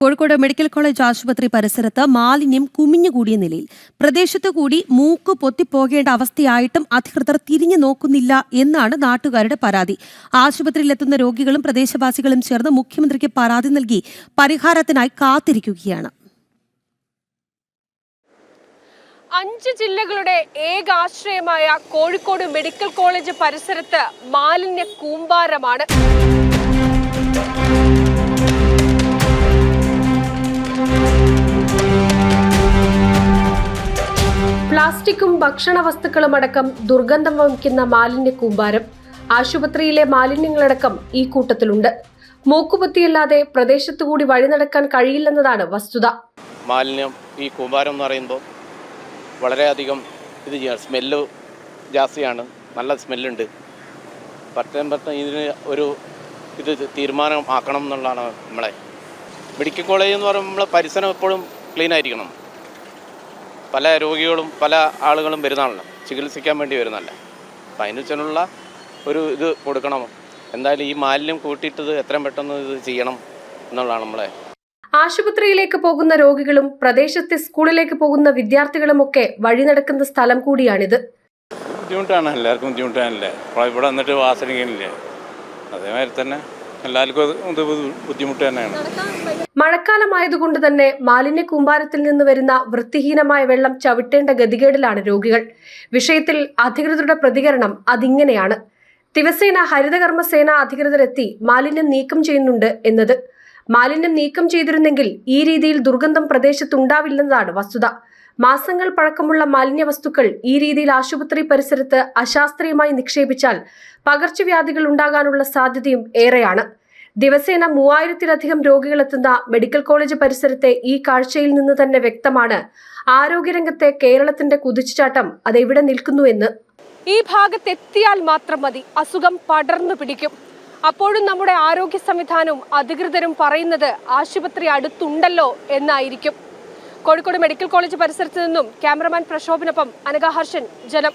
Kozhikode medical college ആശുപത്രി പരിസരത്ത് മാലിന്യം കുമിഞ്ഞുകൂടിയ നിലയിൽ പ്രദേശത്തു കൂടി മൂക്ക് പൊത്തിപ്പോകേണ്ട അവസ്ഥയായിട്ടും അധികൃതർ തിരിഞ്ഞു നോക്കുന്നില്ല എന്നാണ് നാട്ടുകാരുടെ പരാതി. ആശുപത്രിയിലെത്തുന്ന രോഗികളും പ്രദേശവാസികളും ചേർന്ന് മുഖ്യമന്ത്രിക്ക് പരാതി നൽകി പരിഹാരത്തിനായി കാത്തിരിക്കുകയാണ്. അഞ്ച് ജില്ലകളുടെ ഏക ആശ്രയമായ കോഴിക്കോട് മെഡിക്കൽ കോളേജ് പരിസരത്ത് മാലിന്യ കൂമ്പാരമാണ്. പ്ലാസ്റ്റിക്കും ഭക്ഷണ വസ്തുക്കളും അടക്കം ദുർഗന്ധം വഹിക്കുന്ന മാലിന്യ കൂമ്പാരം ആശുപത്രിയിലെ മാലിന്യങ്ങളടക്കം ഈ കൂട്ടത്തിലുണ്ട്. മൂക്കുപത്തിയല്ലാതെ പ്രദേശത്തുകൂടി വഴി നടക്കാൻ കഴിയില്ലെന്നതാണ് വസ്തുത. മാലിന്യം ഈ കൂമ്പാരം എന്ന് പറയുമ്പോൾ വളരെയധികം ഇത് ചെയ്യാം സ്മെല്ല് ജാസ്തിയാണ്. നല്ല സ്മെല്ലുണ്ട്. പറ്റും പറ്റും ഇതിന് ഒരു ഇത് തീരുമാനം ആക്കണം എന്നുള്ളതാണ് നമ്മളെ. മെഡിക്കൽ കോളേജ് എന്ന് പറയുമ്പോൾ നമ്മളെ പരിസരം എപ്പോഴും ക്ലീൻ ആയിരിക്കണം. പല രോഗികളും പല ആളുകളും വരുന്നതാണല്ലോ. ചികിത്സിക്കാൻ വേണ്ടി വരുന്നതല്ല. അപ്പം അതിന് വെച്ചുള്ള ഒരു ഇത് കൊടുക്കണം. എന്തായാലും ഈ മാലിന്യം കൂട്ടിയിട്ടത് എത്രയും പെട്ടെന്ന് ഇത് ചെയ്യണം എന്നുള്ളതാണ് നമ്മളെ ആശുപത്രിയിലേക്ക് പോകുന്ന രോഗികളും പ്രദേശത്തെ സ്കൂളിലേക്ക് പോകുന്ന വിദ്യാർത്ഥികളും ഒക്കെ വഴി നടക്കുന്ന സ്ഥലം കൂടിയാണിത്. ബുദ്ധിമുട്ടാണ്. എല്ലാവർക്കും ബുദ്ധിമുട്ടാണല്ലേ. ഇവിടെ വന്നിട്ട് വാസനിക്കുന്നില്ലേ അതേമാതിരി തന്നെ എല്ലാവർക്കും ബുദ്ധിമുട്ട് തന്നെയാണ്. മഴക്കാലമായതുകൊണ്ട് തന്നെ മാലിന്യ കൂമ്പാരത്തിൽ നിന്ന് വരുന്ന വൃത്തിഹീനമായ വെള്ളം ചവിട്ടേണ്ട ഗതികേടിലാണ് രോഗികൾ. വിഷയത്തിൽ അധികൃതരുടെ പ്രതികരണം അതിങ്ങനെയാണ്. ദിവസേന ഹരിതകർമ്മസേന അധികൃതരെത്തി മാലിന്യം നീക്കം ചെയ്യുന്നുണ്ട് എന്നത്. മാലിന്യം നീക്കം ചെയ്തിരുന്നെങ്കിൽ ഈ രീതിയിൽ ദുർഗന്ധം പ്രദേശത്തുണ്ടാവില്ലെന്നതാണ് വസ്തുത. മാസങ്ങൾ പഴക്കമുള്ള മാലിന്യ വസ്തുക്കൾ ഈ രീതിയിൽ ആശുപത്രി പരിസരത്ത് അശാസ്ത്രീയമായി നിക്ഷേപിച്ചാൽ പകർച്ചവ്യാധികൾ ഉണ്ടാകാനുള്ള സാധ്യതയും ഏറെയാണ്. ദിവസേന മൂവായിരത്തിലധികം രോഗികളെത്തുന്ന മെഡിക്കൽ കോളേജ് പരിസരത്തെ ഈ കാഴ്ചയിൽ നിന്ന് തന്നെ വ്യക്തമാണ് ആരോഗ്യരംഗത്തെ കേരളത്തിന്റെ കുതിച്ചുചാട്ടം അതെവിടെ നിൽക്കുന്നുവെന്ന് ഈ ഭാഗത്തെത്തിയാൽ മാത്രം മതി അസുഖം പടർന്നു പിടിക്കും. അപ്പോഴും നമ്മുടെ ആരോഗ്യ സംവിധാനവും അധികൃതരും പറയുന്നത് ആശുപത്രി അടുത്തുണ്ടല്ലോ എന്നായിരിക്കും. കോഴിക്കോട് മെഡിക്കൽ കോളേജ് പരിസരത്ത് നിന്നും ക്യാമറമാൻ പ്രക്ഷോഭിനൊപ്പം അനഘാഹർഷൻ ജനം.